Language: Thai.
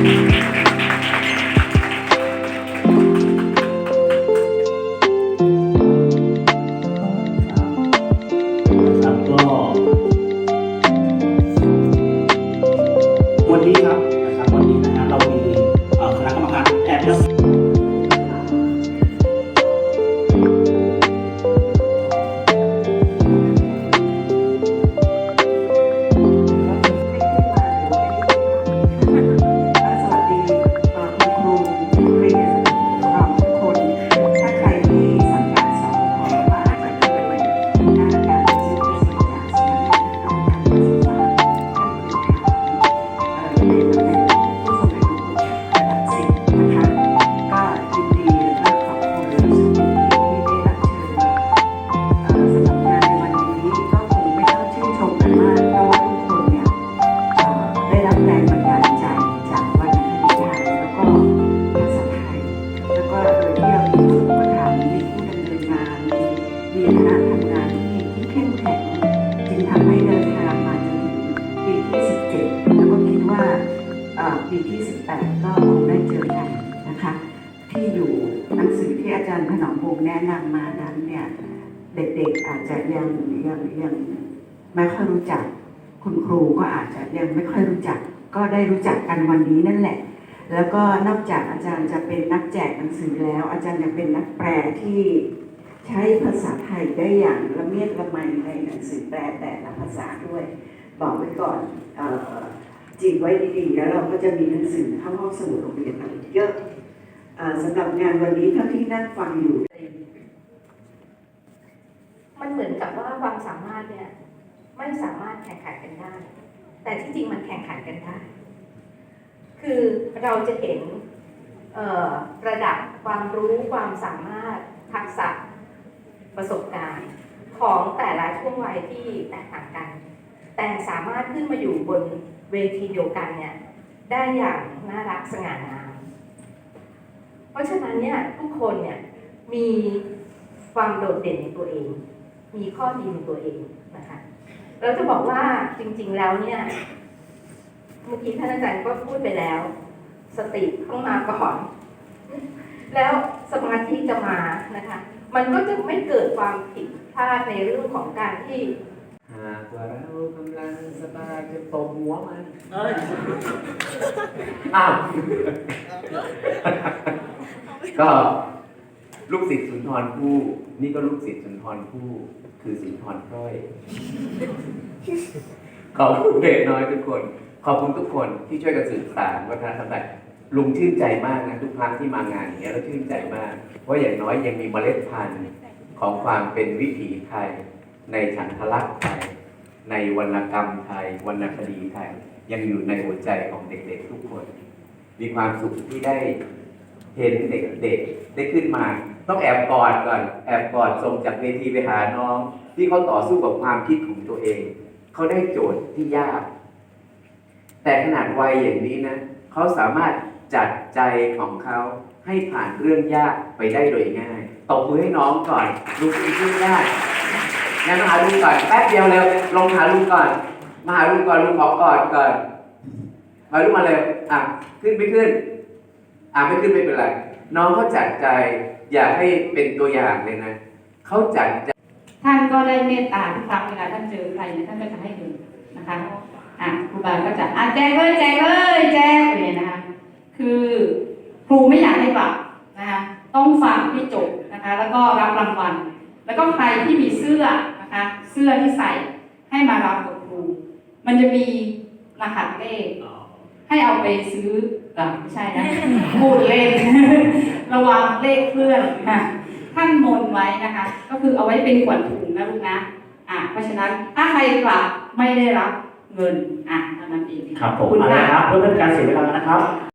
ครัำงานที่ที่เข้มแข็งจึงทำให้เดินทางมาจนถึงปีที่ 17 แล้วก็คิดว่าปีที่ 18 ก็คงได้เจอกันนะคะ ที่อยู่หนังสือที่อาจารย์ถนอมวงศ์แนะนำมานั้นเนี่ยเด็กๆอาจจะยังยังยังไม่ค่อยรู้จัก คุณครูก็อาจจะยังไม่ค่อยรู้จัก ก็ได้รู้จักกันวันนี้นั่นแหละ แล้วก็นอกจากอาจารย์จะเป็นนักแจกหนังสือแล้ว อาจารย์ยังเป็นนักแปลที่ ใช้ภาษาไทยได้อย่างละเมียดละไมในหนังสือแปลแต่ละภาษาด้วย บอกไว้ก่อนจริงไว้ดีๆแล้วเราก็จะมีหนังสือเข้าห้องสมุดโรงเรียนเราเยอะสำหรับงานวันนี้เท่าที่นั่งฟังอยู่ มันเหมือนกับว่าความสามารถเนี่ยไม่สามารถแข่งขันกันได้ แต่ที่จริงมันแข่งขันกันได้ คือเราจะเห็นระดับความรู้ความสามารถทักษะ ประสบการณ์ของแต่ละช่วงวัยที่แตกต่างกัน แต่สามารถขึ้นมาอยู่บนเวทีเดียวกันเนี่ยได้อย่างน่ารักสง่างาม เพราะฉะนั้นเนี่ยทุกคนเนี่ยมีความโดดเด่นในตัวเอง มีข้อดีในตัวเองนะคะเราจะบอกว่าจริงๆแล้วเนี่ยเมื่อกี้ท่านอาจารย์ก็พูดไปแล้ว สติต้องมาก่อน แล้วสมาธิจะมานะคะ มันก็จะไม่เกิดความผิดพลาดในเรื่องของการที่หากว่าเรากำลังสบายจะตบหัวมันเอ้ยอ้าวก็ลูกศิษย์สุนทรภู่นี่ก็ลูกศิษย์สุนทรภู่คือสุนทรพร้อย ขอบคุณเด็กน้อยทุกคน ขอบคุณทุกคนที่ช่วยกันสื่อสารวัฒนธรรมไทย ลุงชื่นใจมากนะทุกครั้งที่มางานอย่างเงี้ยแล้วชื่นใจมากเพราะอย่างน้อยยังมีเมล็ดพันธุ์ของความเป็นวิถีไทย ในฉันทลักษณ์ไทย ในวรรณกรรมไทย วรรณคดีไทย ยังอยู่ในหัวใจของเด็กๆทุกคน มีความสุขที่ได้เห็นเด็กๆได้ขึ้นมา ต้องแอบกอดก่อนแอบกอดส่งจากเวทีไปหาน้อง ที่เขาต่อสู้กับความคิดของตัวเอง เขาได้โจทย์ที่ยาก แต่ขนาดวัยอย่างนี้นะเขาสามารถ จัดใจของเขาให้ผ่านเรื่องยากไปได้โดยง่ายตบมือให้น้องก่อนลุงเป็นเรื่องยากงั้นมาหาลุงก่อนแป๊บเดียวเร็วลงหาลุงก่อน มาหาลุงก่อนลุงขอกอดก่อนมาลุกมาเร็วอะขึ้นไม่ขึ้น อะไม่ขึ้นไม่เป็นไร น้องเขาจัดใจอยากให้เป็นตัวอย่างเลยนะเขาจัดใจท่านก็ได้เมตตาทุกครั้งเวลาท่านเจอใครเนี่ยท่านก็จะให้เงินนะคะอะครูบาก็จะอะแจกเลยแจกเลยแจกเลยนะคะ คือครูไม่อยากให้ปรับนะคะต้องฟังให้จบนะคะ แล้วก็รับรางวัล แล้วก็ใครที่มีเสื้อนะคะเสื้อที่ใส่ให้มารับกับครู มันจะมีรหัสเลขให้เอาไปซื้ออะไม่ใช่นะพูดเล่น ระวังเลขเคลื่อนค่ะท่านมนไว้นะคะ ก็คือเอาไว้เป็นขวัญถุงนะลูกนะอะเพราะฉะนั้นถ้าใครกลับไม่ได้รับเงินอะเท่านั้นเองครับผมขอณเอาละค่ะครับเพื่อเป็นการเสียเวลานะครับ